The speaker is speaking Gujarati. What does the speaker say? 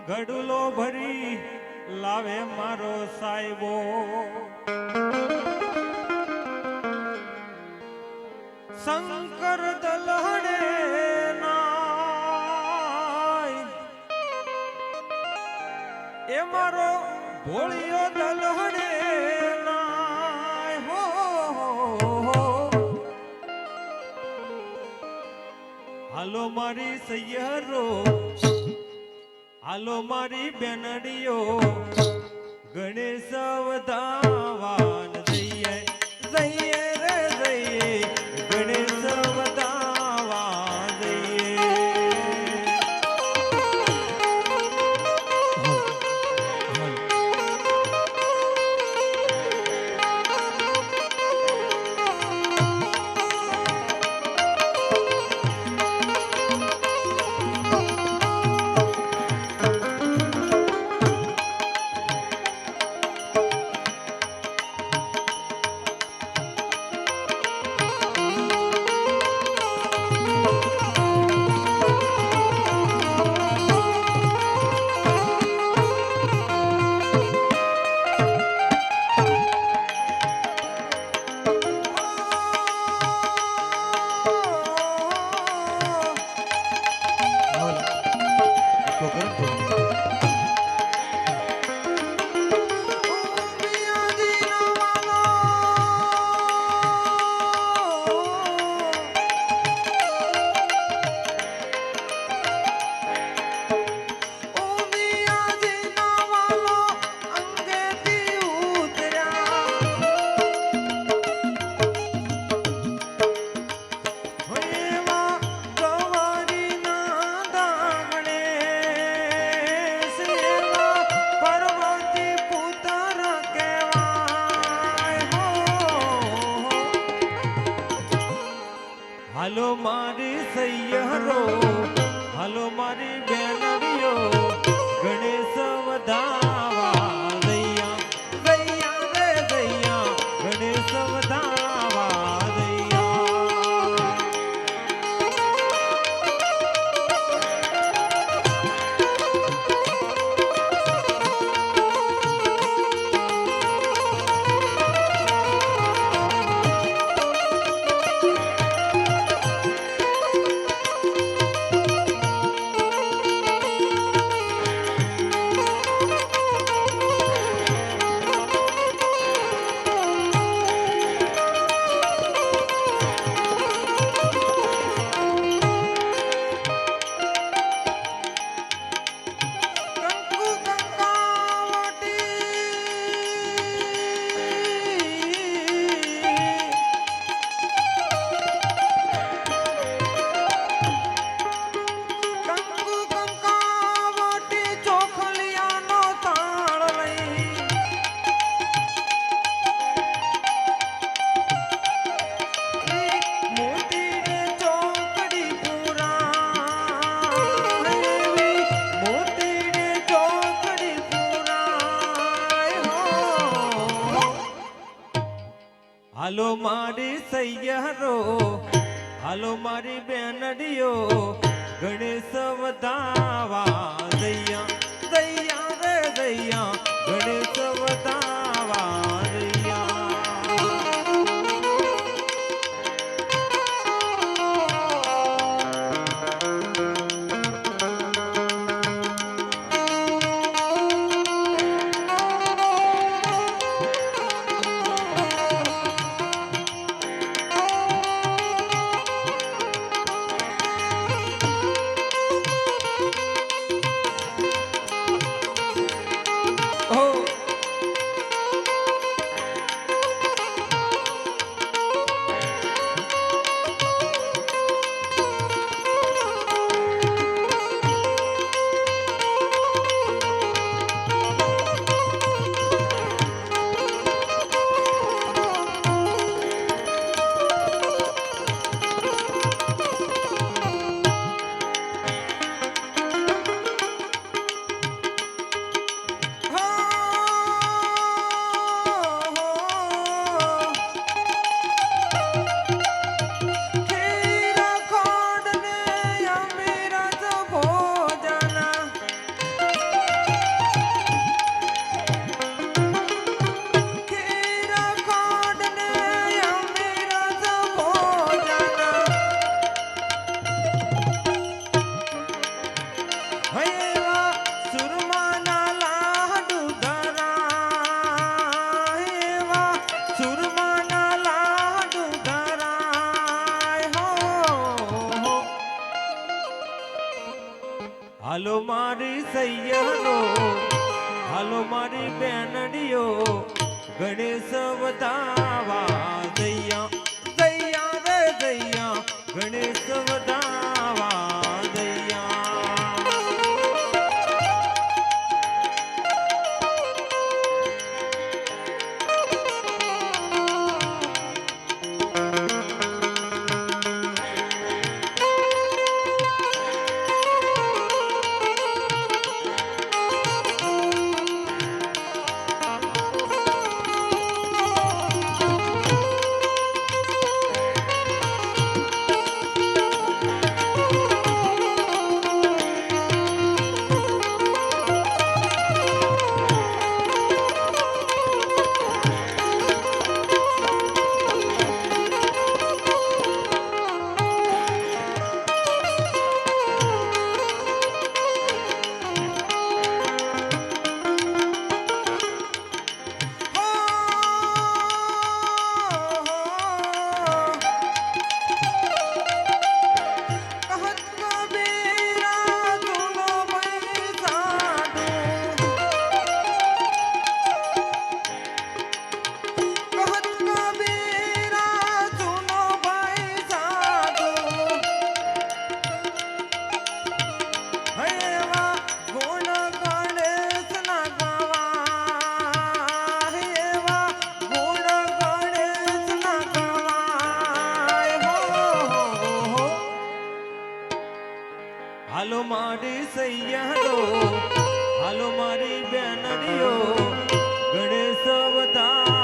ઘડુલો ભરી લાવે મારો સાહેબો. શંકર દલહડે એ મારો ભોળિયો દલહડે. હાલો મારી સૈયરો. હાલો મારી બેનડીઓ ગણેશ વધાવાન હાલો મારી સૈયરો હાલો મારી બેનરીઓ ગણેશ વધાવા સૈયરો હાલો મારી બેનડીઓ ગણેશ વધાવા દૈયા દૈયા રે દૈયા ગણેશ વધાવા. હાલો મારી સૈયરો હાલો મારી બેનડીઓ ગણેશ વધાવા જૈયા જૈયા રે જૈયા ગણેશ વધાવા. હાલો મારે સૈયારો હાલો મારી બેનડીઓ ગણેશ બધા